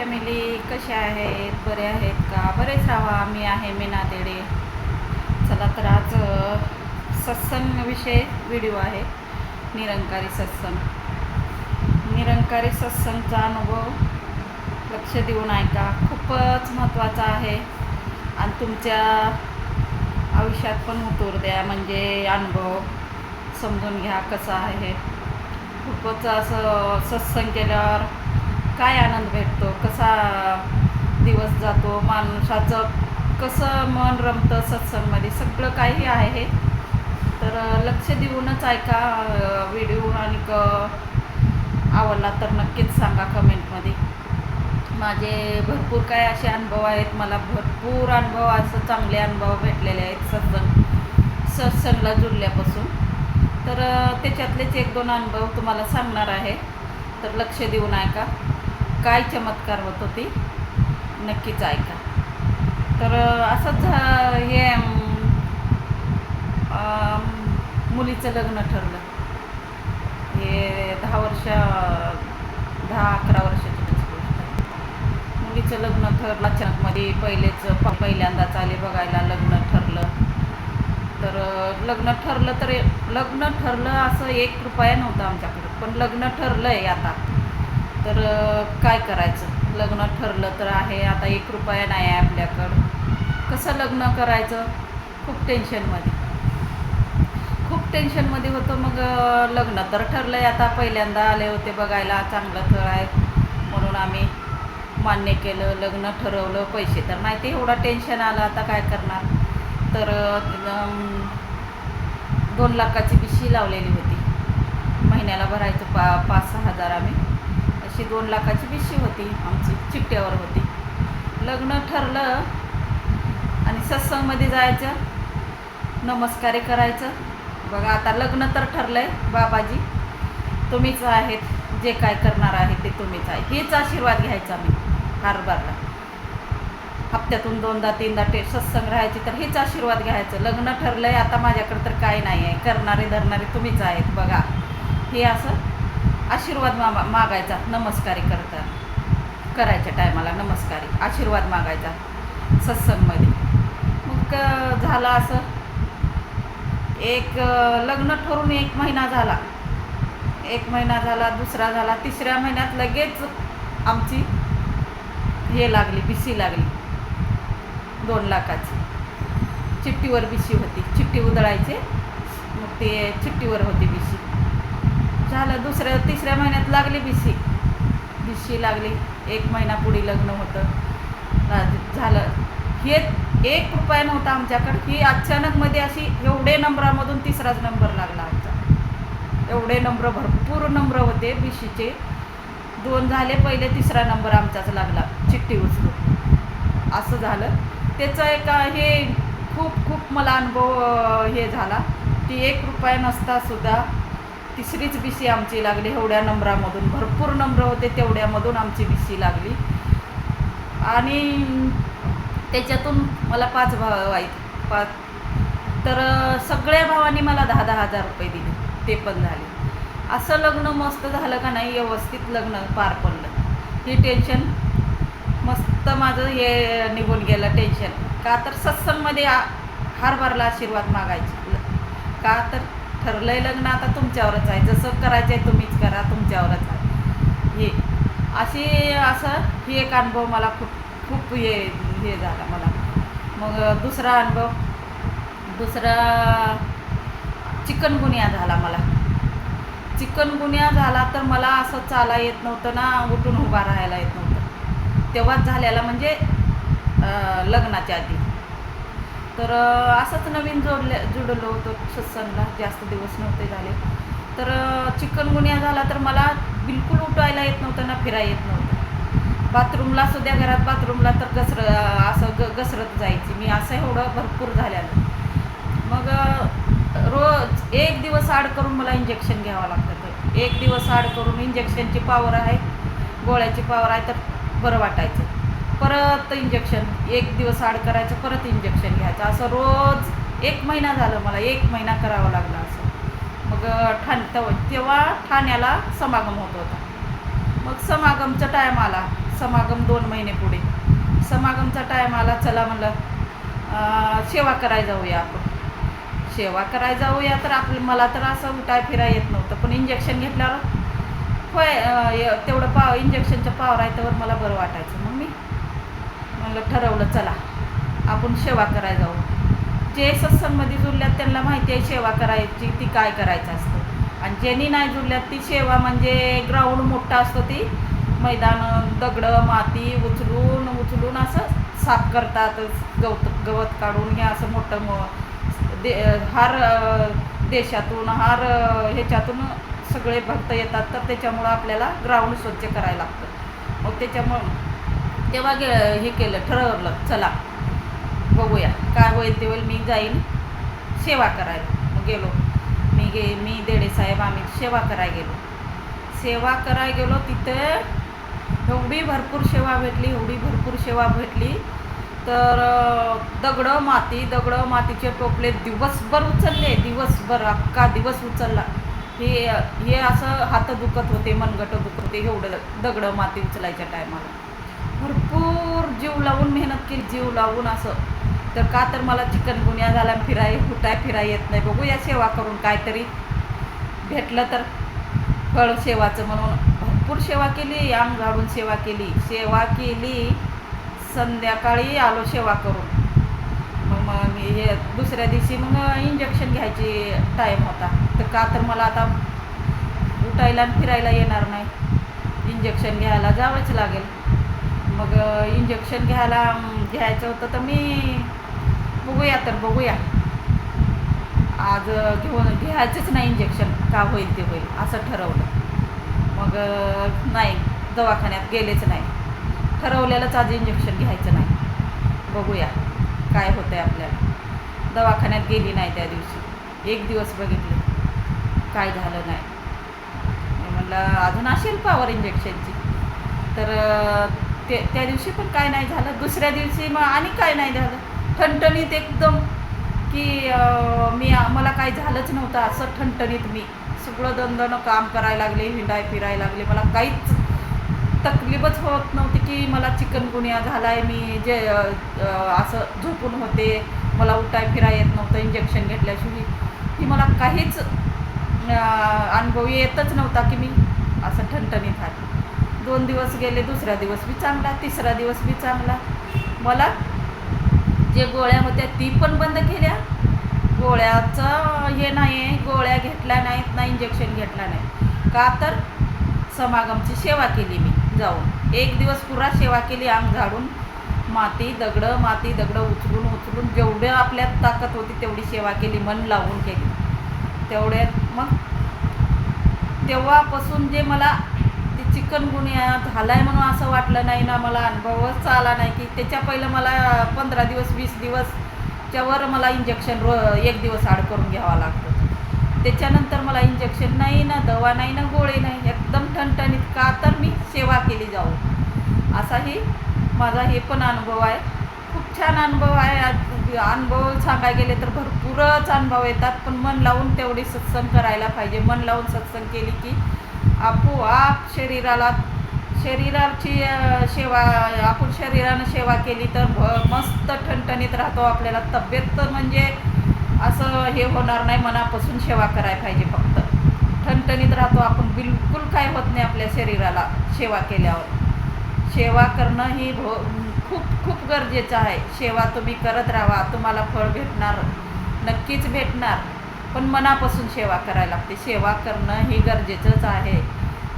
Family कशा आहेत बरे आहेत का? बरेच राहा मी आहे मीना देडे चला तर आज सत्संगविषयी व्हिडिओ आहे. निरंकारी सत्संग. निरंकारी सत्संगचा अनुभव लक्ष देऊन ऐका खूपच महत्त्वाचा आहे. आणि तुमच्या आयुष्यात पण उतरू द्या. म्हणजे अनुभव समजून घ्या कसा आहे. खूपच असं सत्संग केल्यावर काय आनंद भेटतो? कसा दिवस जातो? माणसाचं कसं मन रमतं सत्संगमध्ये? सगळं काही आहे. हे तर लक्ष देऊनच ऐका व्हिडिओ आणि क आवडला तर नक्कीच सांगा कमेंटमध्ये. माझे भरपूर काय असे अनुभव आहेत. मला भरपूर अनुभव असं चांगले अनुभव भेटलेले आहेत सत्संग सत्संगला जुळल्यापासून. तर त्याच्यातलेच एक दोन अनुभव तुम्हाला सांगणार आहे. तर लक्ष देऊन ऐका. काय चमत्कार होत होती नक्कीच ऐका. तर असंच झा- हे मुलीचं लग्न ठरलं. हे दहा वर्ष दहा अकरा वर्षाची गोष्ट मुलीचं लग्न ठरलं अचानकमध्ये पहिलेच पहिल्यांदाच आले बघायला लग्न ठरलं. तर लग्न ठरलं तर लग्न ठरलं असं एक रुपया नव्हता आमच्याकडे. पण लग्न ठरलं आहे आता. तर काय करायचं? लग्न ठरलं तर आहे आता एक रुपया नाही आहे आपल्याकडं. कसं लग्न करायचं? खूप टेन्शनमध्ये खूप टेन्शनमध्ये होतं मग लग्न तर ठरलं आहे आता पहिल्यांदा आले होते बघायला चांगलं स्थळ आहे. म्हणून आम्ही मान्य केलं लग्न ठरवलं. पैसे तर नाही ते एवढा टेन्शन आलं. आता काय करणार? तर दोन लाखाची बिशी लावलेली होती. महिन्याला भरायचं पा पाच सहा हजार आम्ही. अशी दोन लाखाची बिशी होती आमची चिट्ट्यावर होती. लग्न ठरलं आणि सत्संगमध्ये जायचं नमस्कारे करायचं. बघा आता लग्न तर ठरलं आहे बाबाजी. तुम्हीच आहेत जे काय करणार आहे ते तुम्हीच आहे. हेच आशीर्वाद घ्यायचा मी हारबारला हप्त्यातून दोनदा तीनदा टे सत्संग राहायचे तर हेच आशीर्वाद घ्यायचं. लग्न ठरलं आहे आता माझ्याकडे तर काय नाही आहे करणारे धरणारे तुम्हीच आहेत बघा. हे असं आशीर्वाद मा मागायचा. नमस्कारी करतात करायच्या टायमाला नमस्कारी. आशीर्वाद मागायचा. सत्संगमध्ये. मग झालं असं. एक लग्न ठरून एक महिना झाला. एक महिना झाला दुसरा झाला तिसऱ्या महिन्यात लगेच आमची हे लागली बिशी लागली. दोन लाखाची. चिठ्ठीवर बिशी होती. चिठ्ठी उधळायचे. मग ते चिठ्ठीवर होती. झालं दुसऱ्या तिसऱ्या महिन्यात लागली बिशी बिशी लागली. एक महिना पुढे लग्न होतं. झालं. हे एक रुपया नव्हता आमच्याकडं. ही अचानकमध्ये अशी एवढे नंबरामधून तिसराच नंबर लागला आमचा. एवढे नंबर भरपूर नंबर होते बिशीचे दोन झाले पहिले तिसरा नंबर आमचाच लागला. चिठ्ठी उचलून. असं झालं. त्याचं एक हे खूप खूप मला अनुभव हे झाला. की एक रुपया नसता तिसरीच तिसरीच सी आमची लागली एवढ्या नंबरामधून. भरपूर नंबर होते तेवढ्यामधून आमची बिशी लागली. आणि त्याच्यातून मला पाच भाव आहेत. पाच. तर सगळ्या भावांनी मला दहा दहा हजार रुपये दिले. ते पण झाले. असं लग्न मस्त झालं का नाही व्यवस्थित लग्न पार पडलं. ही टेन्शन मस्त माझं हे निघून गेलं टेन्शन का तर सत्संगमध्ये हार भरला आशीर्वाद मागायची. का तर ठरलंय लग्न आता तुमच्यावरच आहे. जसं करायचं आहे तुम्हीच करा तुमच्यावरच आहे. हे अशी असं ही एक अनुभव मला खूप खूप हे हे झाला मला. मग दुसरा अनुभव दुसरा चिकनगुनिया झाला मला. चिकनगुनिया झाला तर मला असं चाला येत नव्हतं ना उठून उभा राहायला येत नव्हतं. तेव्हाच झालेला म्हणजे लग्नाच्या आधी. तर असंच नवीन जोडले जुडलो होतो सत्संगला. जास्त दिवस नव्हते झाले. तर अं, चिकनगुन्या झाला तर मला बिलकुल उठवायला येत नव्हतं ना फिरायला येत नव्हतं. बाथरूमला सुद्या घरात बाथरूमला तर घसर असं ग घसरत जायची. मी असं एवढं भरपूर झालेलं मग रोज एक दिवस आड करून मला इंजेक्शन घ्यावं लागतं तर एक दिवस आड करून इंजेक्शनची पावर आहे गोळ्याची पावर आहे तर बरं वाटायचं. परत इंजेक्शन एक दिवस आड करायचं परत इंजेक्शन घ्यायचं. असं रोज एक महिना झालं मला एक महिना करावं लागला असं. मग ठाण तेव्हा तेव्हा ठाण्याला समागम होत होता. मग समागमचा टाईम आला. समागम दोन महिने पुढे. समागमचा टाईम आला चला म्हणलं सेवा करायला जाऊया आपण. सेवा करायला जाऊया तर आपलं मला तर असं उठाय फिराय येत नव्हतं. पण इंजेक्शन घेतल्यावर होय तेवढं पाव इंजेक्शनच्या पावर आहे त्यावर मला बरं वाटायचं. चांगलं ठरवलं चला. आपण सेवा करायला जाऊ. जे सत्संगमध्ये जुळल्यात त्यांना माहिती आहे सेवा करायची ती काय करायचं असतं. आणि ज्यांनी नाही जुळल्यात ती सेवा म्हणजे ग्राउंड मोठा असतो ती. मैदान दगडं माती उचलून उचलून असं साफ करतात गवत गवत काढून हे असं मोठं दे हार देशातून हार ह्याच्यातून सगळे भक्त येतात तर त्याच्यामुळं आपल्याला ग्राउंड स्वच्छ करायला लागतं. मग त्याच्यामुळं तेव्हा गे हे केलं ठरवलं चला बघूया काय होईल ते होईल मी जाईन सेवा करायला. गेलो. मी गे मी देडेसाहेब आम्ही सेवा करायला गेलो. सेवा करायला गेलो तिथं एवढी भरपूर सेवा भेटली एवढी भरपूर सेवा भेटली. तर दगडं माती दगडं मातीचे टोपले दिवसभर उचलले दिवसभर अख्खा दिवस उचलला. हे हे असं हात दुखत होते मनगट दुखत होते एवढं दगडं माती उचलायच्या टायमाला. भरपूर जीव लावून मेहनत केली जीव लावून असं. तर का तर मला चिकनगुन्या झाला फिराय कुठाय फिराय येत नाही. बघूया सेवा करून काहीतरी भेटलं तर. फळ सेवाचं म्हणून. भरपूर सेवा केली आम झाडून सेवा केली. सेवा केली संध्याकाळी आलो सेवा करून. मग मग मी हे दुसऱ्या दिवशी मग इंजेक्शन घ्यायची टाईम होता. तर का तर मला आता उठायला आणि फिरायला येणार नाही. इंजेक्शन घ्यायला जावंच लागेल. मग इंजेक्शन घ्यायला घ्यायचं होतं तर मी बघूया तर बघूया. आज घेऊन घ्यायचंच नाही इंजेक्शन का होईल ते होईल असं ठरवलं. मग नाही दवाखान्यात गेलेच नाही. ठरवलेलंच आज इंजेक्शन घ्यायचं नाही. बघूया काय होतं आहे आपल्याला. दवाखान्यात गेली नाही त्या दिवशी. एक दिवस बघितले. काय झालं नाही. म्हटलं अजून असेल पॉवर इंजेक्शनची तर ते त्या दिवशी पण काय नाही झालं. दुसऱ्या दिवशी मग आणि काय नाही झालं. ठणठणीत एकदम की मी मला काय झालंच नव्हतं. असं ठणठणीत मी. सगळं दंदनं काम करायला लागले हिंडाय फिरायला लागले. मला काहीच तकलीफच होत नव्हती की मला चिकनगुनिया झाला आहे मी जे असं झोपून होते. मला उठाय फिराय येत नव्हतं. इंजेक्शन घेतल्याशिवाय. की मला काहीच अनुभव येतच नव्हता की मी दोन दिवस गेले दुसरा दिवस बी चांगला तिसरा दिवस बी चांगला. मला जे गोळ्या होत्या ती पण बंद केल्या. गोळ्याचं हे नाही गोळ्या घेतल्या नाहीत ना इंजेक्शन घेतला नाही. का तर समागमची सेवा केली मी जाऊन. एक दिवस पुरा सेवा केली अंग झाडून. माती दगडं माती दगडं उचलून उचलून जेवढं आपल्यात ताकद होती तेवढी सेवा केली मन लावून केली. तेवढ्यात मग तेव्हापासून जे मला पटकन चिकनगुनिया झाला आहे म्हणून असं वाटलं नाही ना मला अनुभवच आला नाही की त्याच्या पहिलं मला पंधरा दिवस वीस दिवसच्या वर मला इंजेक्शन रो एक दिवस आड करून घ्यावा लागतं. त्याच्यानंतर मला इंजेक्शन नाही ना दवा नाही ना गोळे नाही. एकदम ठणठणीत का तर मी सेवा केली जाऊ. असाही माझा हे पण अनुभव आहे. खूप छान अनुभव आहे. आज अनुभव सांगायला गेले तर भरपूरच अनुभव येतात. पण मन लावून तेवढी सत्संग करायला पाहिजे. मन लावून सत्संग केली की आपोआप शरीराला शरीराची सेवा आपण शरीरानं सेवा केली तर भ- मस्त ठणठणीत राहतो आपल्याला. तब्येत तर म्हणजे असं हे होणार नाही मनापासून सेवा करायला पाहिजे फक्त. ठणठणीत राहतो आपण बिलकुल काय होत नाही आपल्या शरीराला सेवा केल्यावर. सेवा करणं ही भो खूप खूप गरजेचं आहे. सेवा तुम्ही करत राहा तुम्हाला फळ भेटणार नक्कीच भेटणार. पण मनापासून सेवा करायला लागते. सेवा करणं ही गरजेचंच आहे.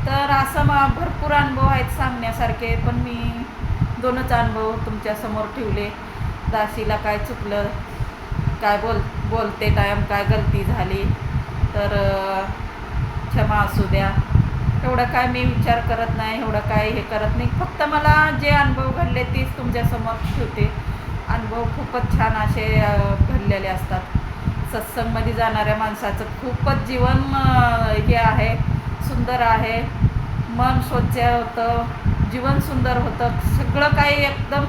तर असं मग भरपूर अनुभव आहेत सांगण्यासारखे पण मी दोनच अनुभव तुमच्यासमोर ठेवले. दासीला काय चुकलं काय बोल बोलते टायम काय गलती झाली तर क्षमा असू द्या. एवढं काय मी विचार करत नाही एवढं काय हे करत नाही. फक्त मला जे अनुभव घडले तेच तुमच्यासमोर ठेवते. अनुभव खूपच छान असे घडलेले असतात. सत्संगमध्ये जाणाऱ्या माणसाचं खूपच जीवन हे आहे सुंदर आहे. मन स्वच्छ होतं जीवन सुंदर होतं. सगळं काही एकदम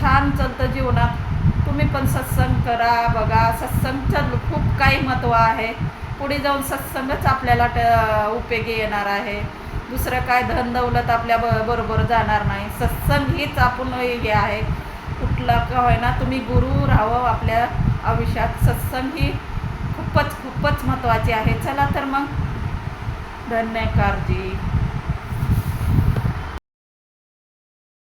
छान चालतं जीवनात. तुम्ही पण सत्संग करा बघा. सत्संगचं खूप काही महत्त्व आहे. पुढे जाऊन सत्संगच आपल्याला ट उपयोगी येणार आहे. दुसरं काय धन दौलत आपल्या ब बरोबर जाणार नाही. सत्संग हीच आपण हे आहे. कुठला का होईना तुम्ही गुरु राहावं आपल्या आयुष्यात सत्संग ही खूपच खूपच महत्त्वाची आहे. चला तर मग. धन्यकारजी.